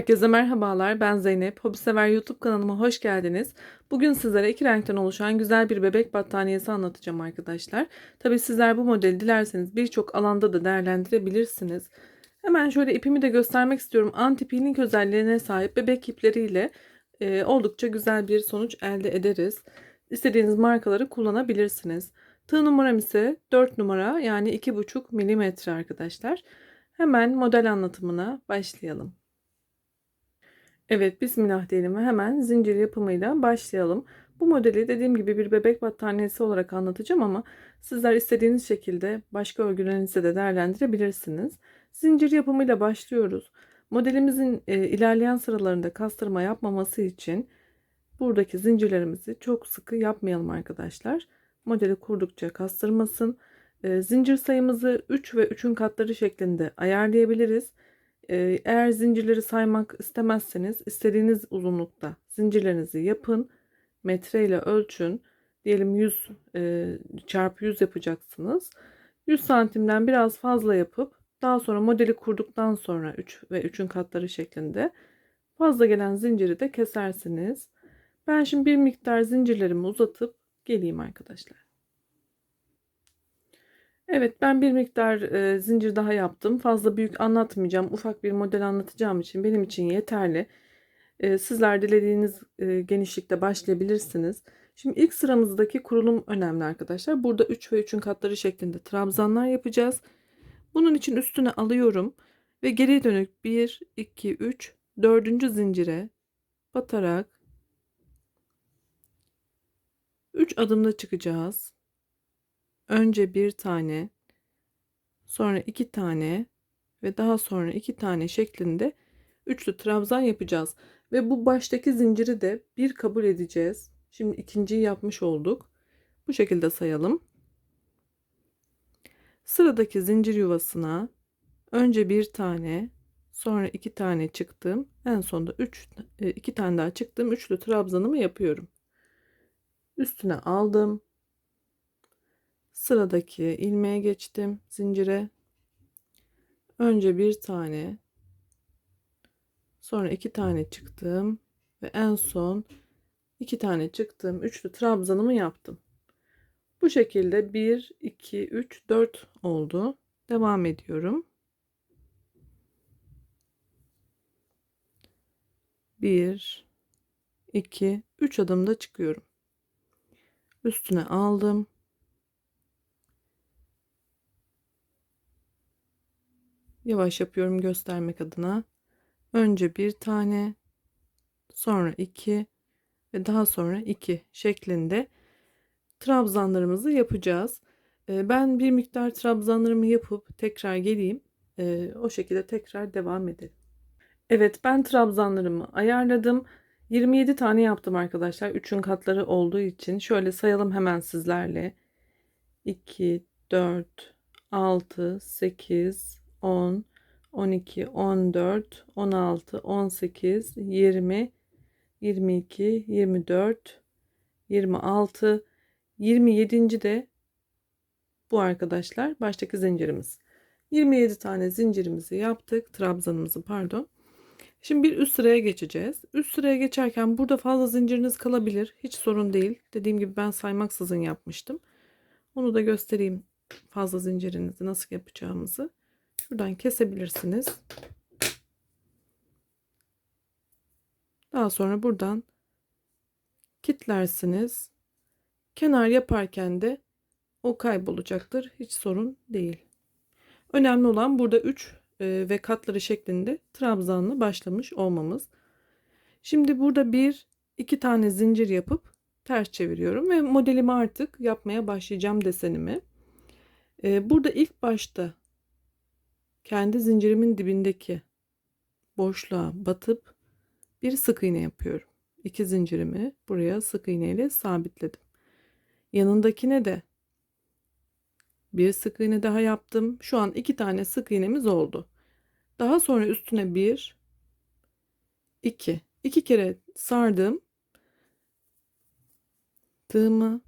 Herkese merhabalar. Ben Zeynep. Hobi Sever YouTube kanalıma hoş geldiniz. Bugün sizlere iki renkten oluşan güzel bir bebek battaniyesi anlatacağım arkadaşlar. Tabi sizler bu modeli dilerseniz birçok alanda da değerlendirebilirsiniz. Hemen şöyle ipimi de göstermek istiyorum. Anti-peeling özelliğine sahip bebek ipleriyle e, oldukça güzel bir sonuç elde ederiz. İstediğiniz markaları kullanabilirsiniz. Tığ numaram ise 4 numara yani 2,5 milimetre arkadaşlar. Hemen model anlatımına başlayalım. Evet bismillah diyelim ve hemen zincir yapımıyla başlayalım. Bu modeli dediğim gibi bir bebek battaniyesi olarak anlatacağım ama sizler istediğiniz şekilde başka örgülerinizde de değerlendirebilirsiniz. Zincir yapımıyla başlıyoruz. Modelimizin e, ilerleyen sıralarında kastırma yapmaması için buradaki zincirlerimizi çok sıkı yapmayalım arkadaşlar. Modeli kurdukça kastırmasın. E, zincir sayımızı 3 ve 3'ün katları şeklinde ayarlayabiliriz. Ee, eğer zincirleri saymak istemezseniz istediğiniz uzunlukta zincirlerinizi yapın. Metre ile ölçün. Diyelim 100 e, çarpı 100 yapacaksınız. 100 santimden biraz fazla yapıp daha sonra modeli kurduktan sonra 3 ve 3'ün katları şeklinde fazla gelen zinciri de kesersiniz. Ben şimdi bir miktar zincirlerimi uzatıp geleyim arkadaşlar. Evet ben bir miktar e, zincir daha yaptım. Fazla büyük anlatmayacağım. Ufak bir model anlatacağım için benim için yeterli. E, sizler dilediğiniz e, genişlikte başlayabilirsiniz. Şimdi ilk sıramızdaki kurulum önemli arkadaşlar. Burada 3 ve 3'ün katları şeklinde trabzanlar yapacağız. Bunun için üstüne alıyorum ve geriye dönük 1, 2, 3, 4. zincire batarak 3 adımda çıkacağız. Önce bir tane, sonra iki tane ve daha sonra iki tane şeklinde üçlü trabzan yapacağız. Ve bu baştaki zinciri de bir kabul edeceğiz. Şimdi ikinciyi yapmış olduk. Bu şekilde sayalım. Sıradaki zincir yuvasına önce bir tane, sonra iki tane çıktım. En sonunda üç, e, iki tane daha çıktım. Üçlü trabzanımı yapıyorum. Üstüne aldım sıradaki ilmeğe geçtim zincire. Önce bir tane sonra iki tane çıktım ve en son iki tane çıktım üçlü trabzanımı yaptım. Bu şekilde 1 2 3 4 oldu. Devam ediyorum. 1 2 3 adımda çıkıyorum. Üstüne aldım Yavaş yapıyorum göstermek adına. Önce bir tane, sonra iki ve daha sonra iki şeklinde trabzanlarımızı yapacağız. Ee, ben bir miktar trabzanlarımı yapıp tekrar geleyim. Ee, o şekilde tekrar devam edelim. Evet ben trabzanlarımı ayarladım. 27 tane yaptım arkadaşlar. 3'ün katları olduğu için. Şöyle sayalım hemen sizlerle. 2, 4, 6, 8, 10, 12, 14, 16, 18, 20, 22, 24, 26, 27. de bu arkadaşlar baştaki zincirimiz. 27 tane zincirimizi yaptık. Trabzanımızı pardon. Şimdi bir üst sıraya geçeceğiz. Üst sıraya geçerken burada fazla zinciriniz kalabilir. Hiç sorun değil. Dediğim gibi ben saymaksızın yapmıştım. Onu da göstereyim fazla zincirinizi nasıl yapacağımızı. Şuradan kesebilirsiniz. Daha sonra buradan kitlersiniz. Kenar yaparken de o kaybolacaktır. Hiç sorun değil. Önemli olan burada 3 e, ve katları şeklinde trabzanla başlamış olmamız. Şimdi burada bir iki tane zincir yapıp ters çeviriyorum ve modelimi artık yapmaya başlayacağım desenimi. E, burada ilk başta kendi zincirimin dibindeki boşluğa batıp bir sık iğne yapıyorum. İki zincirimi buraya sık iğne ile sabitledim. Yanındakine de bir sık iğne daha yaptım. Şu an iki tane sık iğnemiz oldu. Daha sonra üstüne bir, iki, iki kere sardım tığımı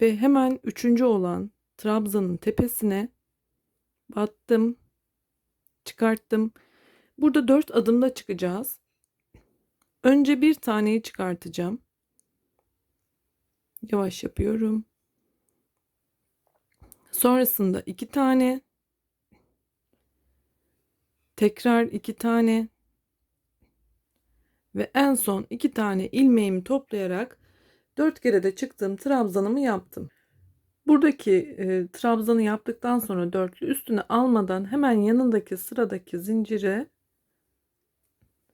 ve hemen üçüncü olan trabzanın tepesine battım çıkarttım Burada 4 adımda çıkacağız. Önce bir taneyi çıkartacağım. Yavaş yapıyorum. Sonrasında iki tane. Tekrar iki tane. Ve en son iki tane ilmeğimi toplayarak dört kere de çıktığım trabzanımı yaptım. Buradaki e, trabzanı yaptıktan sonra dörtlü üstüne almadan hemen yanındaki sıradaki zincire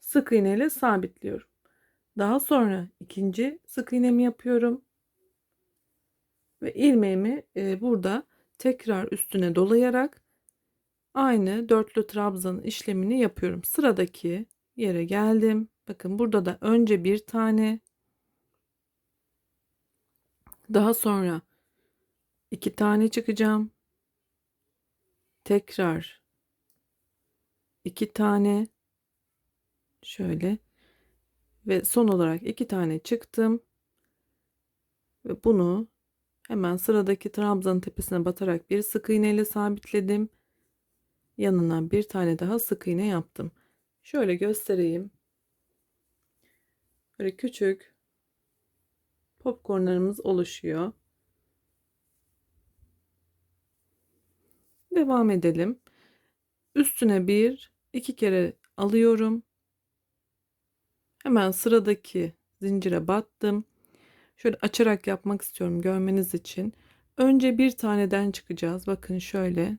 sık iğne ile sabitliyorum. Daha sonra ikinci sık iğnemi yapıyorum. Ve ilmeğimi e, burada tekrar üstüne dolayarak aynı dörtlü trabzanın işlemini yapıyorum. Sıradaki yere geldim. Bakın burada da önce bir tane daha sonra iki tane çıkacağım. Tekrar. İki tane. Şöyle. Ve son olarak iki tane çıktım. Ve bunu hemen sıradaki trabzanın tepesine batarak bir sık iğne ile sabitledim. Yanına bir tane daha sık iğne yaptım. Şöyle göstereyim. Böyle küçük popcornlarımız oluşuyor devam edelim üstüne bir iki kere alıyorum Hemen sıradaki zincire battım. Şöyle açarak yapmak istiyorum görmeniz için. Önce bir taneden çıkacağız. Bakın şöyle.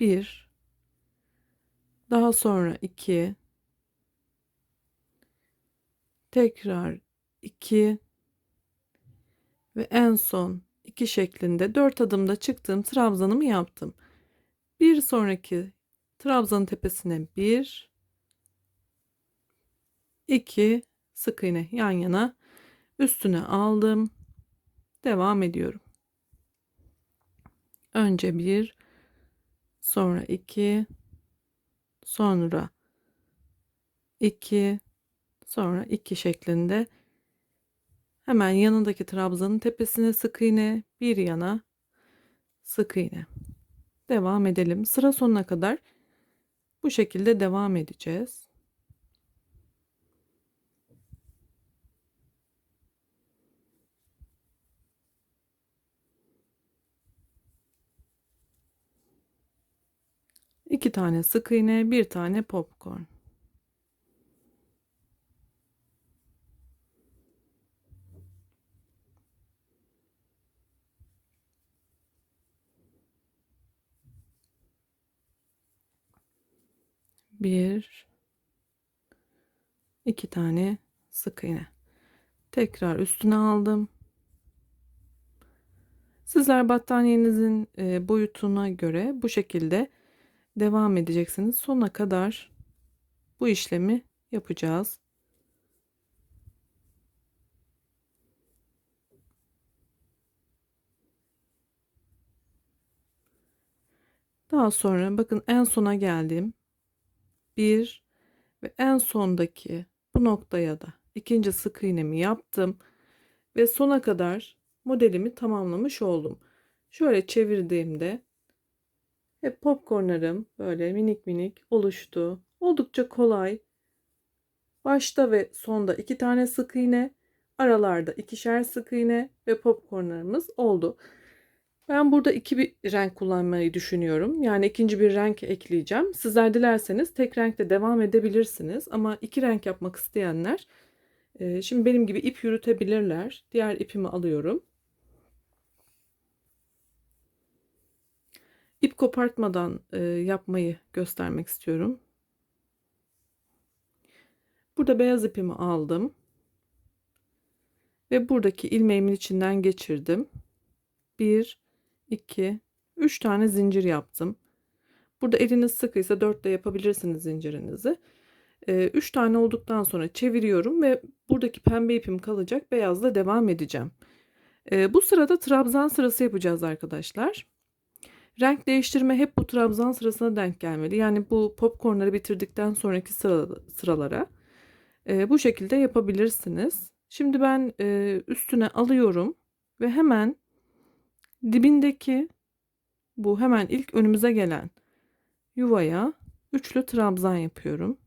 Bir. Daha sonra iki. Tekrar iki. Ve en son iki şeklinde dört adımda çıktığım trabzanımı yaptım. Bir sonraki trabzanın tepesine bir 2 sık iğne yan yana üstüne aldım. Devam ediyorum. Önce bir, sonra iki, sonra iki, sonra iki şeklinde hemen yanındaki trabzanın tepesine sık iğne, bir yana sık iğne. Devam edelim. Sıra sonuna kadar bu şekilde devam edeceğiz. iki tane sık iğne, bir tane popcorn. Bir, iki tane sık iğne. Tekrar üstüne aldım. Sizler battaniyenizin e, boyutuna göre bu şekilde devam edeceksiniz. Sona kadar bu işlemi yapacağız. Daha sonra bakın en sona geldim. Bir ve en sondaki bu noktaya da ikinci sık iğnemi yaptım ve sona kadar modelimi tamamlamış oldum. Şöyle çevirdiğimde hep popcornlarım böyle minik minik oluştu. Oldukça kolay. Başta ve sonda iki tane sık iğne, aralarda ikişer sık iğne ve popcornlarımız oldu. Ben burada iki bir renk kullanmayı düşünüyorum. Yani ikinci bir renk ekleyeceğim. Sizler dilerseniz tek renkte devam edebilirsiniz. Ama iki renk yapmak isteyenler e, şimdi benim gibi ip yürütebilirler. Diğer ipimi alıyorum. ip kopartmadan e, yapmayı göstermek istiyorum. Burada beyaz ipimi aldım. Ve buradaki ilmeğimin içinden geçirdim. 1, 2, 3 tane zincir yaptım. Burada eliniz sıkıysa 4 de yapabilirsiniz zincirinizi. 3 tane olduktan sonra çeviriyorum ve buradaki pembe ipim kalacak. Beyazla devam edeceğim. Bu sırada trabzan sırası yapacağız arkadaşlar. Renk değiştirme hep bu trabzan sırasına denk gelmeli. Yani bu popcornları bitirdikten sonraki sıra, sıralara e, bu şekilde yapabilirsiniz. Şimdi ben e, üstüne alıyorum ve hemen dibindeki bu hemen ilk önümüze gelen yuvaya üçlü trabzan yapıyorum.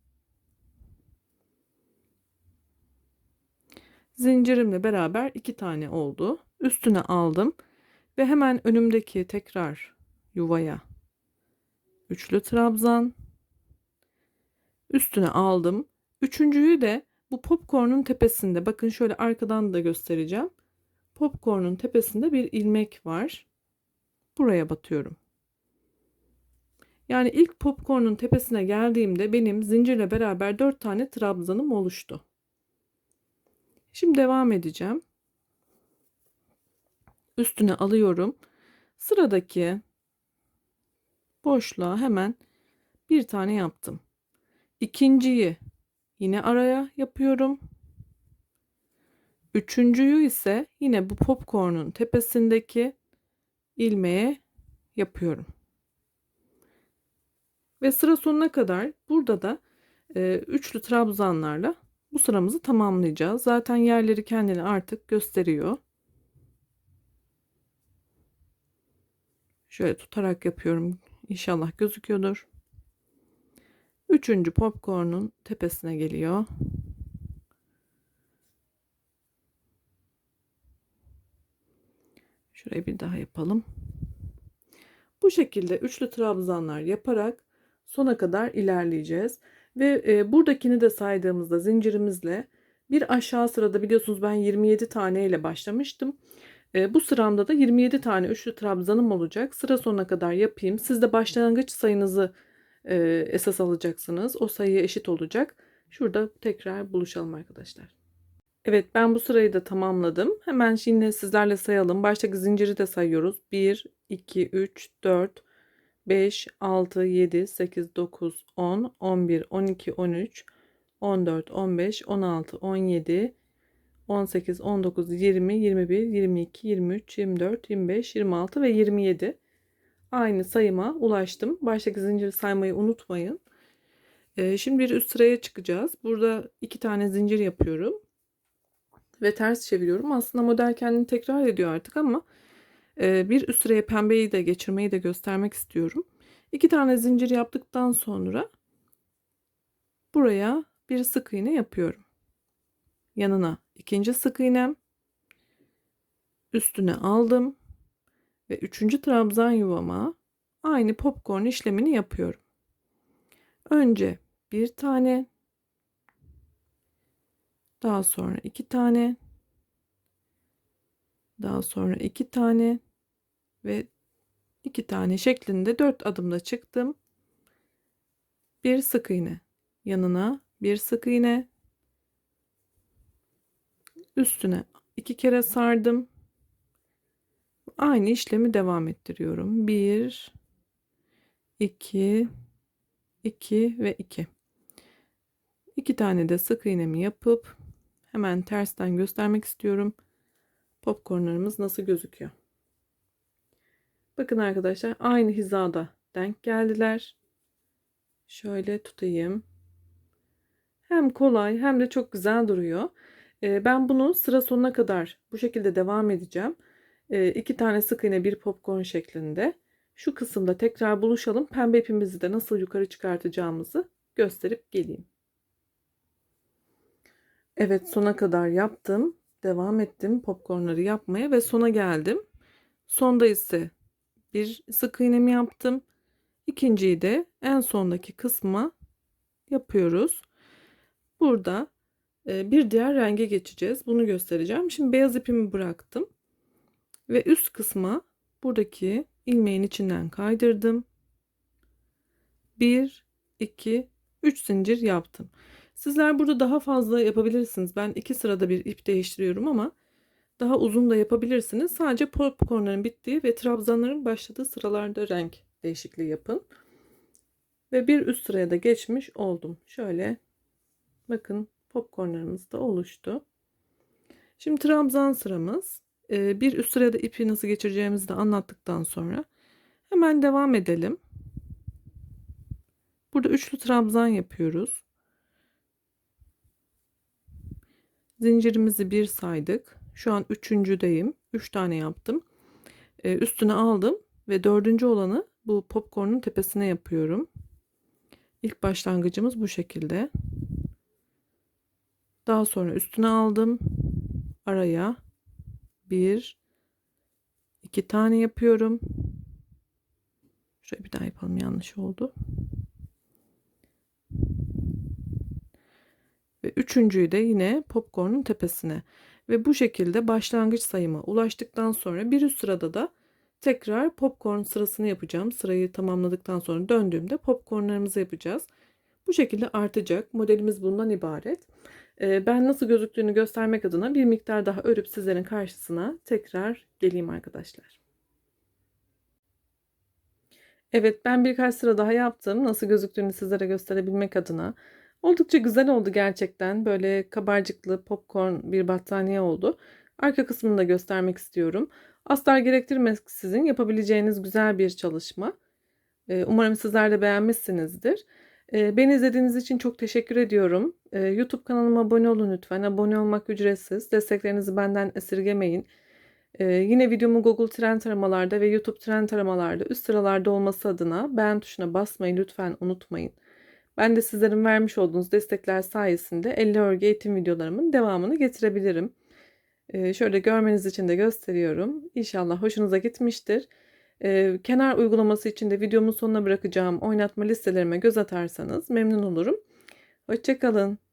Zincirimle beraber iki tane oldu. Üstüne aldım ve hemen önümdeki tekrar yuvaya üçlü trabzan üstüne aldım. Üçüncüyü de bu popcorn'un tepesinde bakın şöyle arkadan da göstereceğim. Popcorn'un tepesinde bir ilmek var. Buraya batıyorum. Yani ilk popcorn'un tepesine geldiğimde benim zincirle beraber 4 tane trabzanım oluştu. Şimdi devam edeceğim. Üstüne alıyorum. Sıradaki boşluğa hemen bir tane yaptım. İkinciyi yine araya yapıyorum. Üçüncüyü ise yine bu popcorn'un tepesindeki ilmeğe yapıyorum. Ve sıra sonuna kadar burada da e, üçlü trabzanlarla bu sıramızı tamamlayacağız. Zaten yerleri kendini artık gösteriyor. Şöyle tutarak yapıyorum. İnşallah gözüküyordur. Üçüncü popcorn'un tepesine geliyor. Şurayı bir daha yapalım. Bu şekilde üçlü trabzanlar yaparak sona kadar ilerleyeceğiz. Ve e, buradakini de saydığımızda zincirimizle bir aşağı sırada biliyorsunuz ben 27 tane ile başlamıştım. E, bu sıramda da 27 tane üçlü trabzanım olacak. Sıra sonuna kadar yapayım. Siz de başlangıç sayınızı e, esas alacaksınız. O sayıya eşit olacak. Şurada tekrar buluşalım arkadaşlar. Evet ben bu sırayı da tamamladım. Hemen yine sizlerle sayalım. Baştaki zinciri de sayıyoruz. 1, 2, 3, 4, 5, 6, 7, 8, 9, 10, 11, 12, 13, 14, 15, 16, 17, 18, 19, 20, 21, 22, 23, 24, 25, 26 ve 27. Aynı sayıma ulaştım. Baştaki zinciri saymayı unutmayın. Ee, şimdi bir üst sıraya çıkacağız. Burada iki tane zincir yapıyorum. Ve ters çeviriyorum. Aslında model kendini tekrar ediyor artık ama e, bir üst sıraya pembeyi de geçirmeyi de göstermek istiyorum. İki tane zincir yaptıktan sonra buraya bir sık iğne yapıyorum. Yanına ikinci sık iğnem üstüne aldım ve üçüncü trabzan yuvama aynı popcorn işlemini yapıyorum. Önce bir tane daha sonra iki tane daha sonra iki tane ve iki tane şeklinde dört adımda çıktım. Bir sık iğne yanına bir sık iğne üstüne iki kere sardım. Aynı işlemi devam ettiriyorum. 1 2 2 ve 2. İki tane de sık iğnemi yapıp hemen tersten göstermek istiyorum. Popcornlarımız nasıl gözüküyor? Bakın arkadaşlar aynı hizada denk geldiler. Şöyle tutayım. Hem kolay hem de çok güzel duruyor. Ee, ben bunu sıra sonuna kadar bu şekilde devam edeceğim. Ee, iki tane sık iğne bir popcorn şeklinde. Şu kısımda tekrar buluşalım. Pembe ipimizi de nasıl yukarı çıkartacağımızı gösterip geleyim. Evet sona kadar yaptım. Devam ettim popcornları yapmaya ve sona geldim. Sonda ise bir sık iğnemi yaptım. İkinciyi de en sondaki kısma yapıyoruz. Burada e, bir diğer renge geçeceğiz. Bunu göstereceğim. Şimdi beyaz ipimi bıraktım. Ve üst kısma buradaki ilmeğin içinden kaydırdım. 1, 2, 3 zincir yaptım. Sizler burada daha fazla yapabilirsiniz. Ben iki sırada bir ip değiştiriyorum ama daha uzun da yapabilirsiniz. Sadece popcornların bittiği ve trabzanların başladığı sıralarda renk değişikliği yapın. Ve bir üst sıraya da geçmiş oldum. Şöyle bakın popcornlarımız da oluştu. Şimdi trabzan sıramız. Ee, bir üst sırada ipi nasıl geçireceğimizi de anlattıktan sonra hemen devam edelim. Burada üçlü trabzan yapıyoruz. Zincirimizi bir saydık. Şu an üçüncüdeyim. Üç tane yaptım. Ee, üstüne aldım ve dördüncü olanı bu popcornun tepesine yapıyorum. İlk başlangıcımız bu şekilde. Daha sonra üstüne aldım. Araya bir iki tane yapıyorum. Şöyle bir daha yapalım yanlış oldu. Ve üçüncüyü de yine popcorn'un tepesine. Ve bu şekilde başlangıç sayıma ulaştıktan sonra bir üst sırada da tekrar popcorn sırasını yapacağım. Sırayı tamamladıktan sonra döndüğümde popcornlarımızı yapacağız. Bu şekilde artacak. Modelimiz bundan ibaret. Ee, Ben nasıl gözüktüğünü göstermek adına bir miktar daha örüp sizlerin karşısına tekrar geleyim arkadaşlar. Evet ben birkaç sıra daha yaptım. Nasıl gözüktüğünü sizlere gösterebilmek adına. Oldukça güzel oldu gerçekten. Böyle kabarcıklı popcorn bir battaniye oldu. Arka kısmını da göstermek istiyorum. Astar gerektirmeksizin yapabileceğiniz güzel bir çalışma. Ee, Umarım sizler de beğenmişsinizdir. Ee, Beni izlediğiniz için çok teşekkür ediyorum. Ee, YouTube kanalıma abone olun lütfen. Abone olmak ücretsiz. Desteklerinizi benden esirgemeyin. Yine videomu Google Trend aramalarda ve YouTube Trend aramalarda üst sıralarda olması adına beğen tuşuna basmayı lütfen unutmayın. Ben de sizlerin vermiş olduğunuz destekler sayesinde elle örgü eğitim videolarımın devamını getirebilirim. Ee, şöyle görmeniz için de gösteriyorum. İnşallah hoşunuza gitmiştir. Ee, kenar uygulaması için de videomun sonuna bırakacağım oynatma listelerime göz atarsanız memnun olurum. Hoşçakalın.